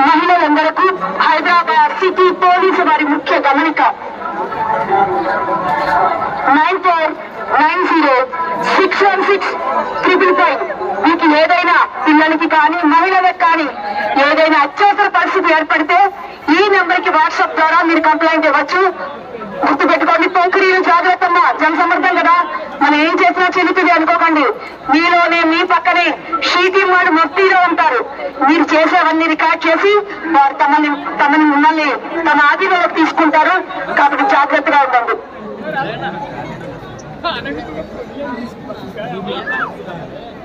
మహిళలందరకు Hyderabad city police వారి ముఖ్య గమనిక nine four nine zero six one six triple five మీకు ఏదైనా పిల్లలకి కానీ మహిళలకు కానీ ఏదైనా అత్యవసర పరిస్థితి ఏర్పడితే ఈ నెంబర్కి వాట్సాప్ ద్వారా మీరు కంప్లైంట్ ఇవ్వచ్చు. గుర్తుపెట్టుకోండి పోకిరీలు జాగ్రత్తమ్మ జనసమర్థం కదా. మనం ఏం చేసినా చెల్లుతుంది అనుకోకండి. మీలోనే మీ పక్కనే షీటీ వాడు మొత్తిలో ఉంటారు. మీరు చేసేవన్నీ రికార్డ్ చేసి వారు తమని తమని మిమ్మల్ని తమ ఆధీనంలోకి తీసుకుంటారు. కాబట్టి జాగ్రత్తగా ఉండండి.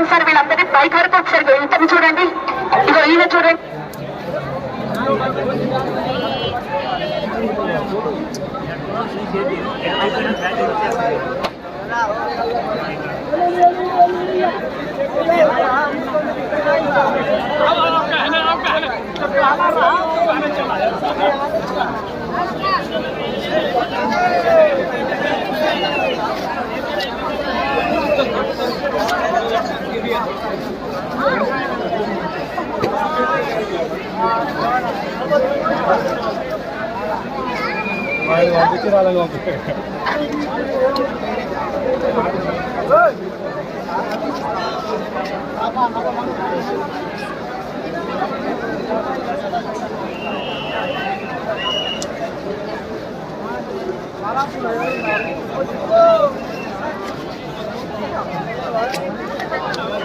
చూడండి సార్ వీళ్ళందరినీ బైక్ వరకు ఒకసారి ఇంతని చూడండి. ఇగో ఈయన చూడండి. ఆయన పంపించి వాళ్ళని పంపించారు Thank.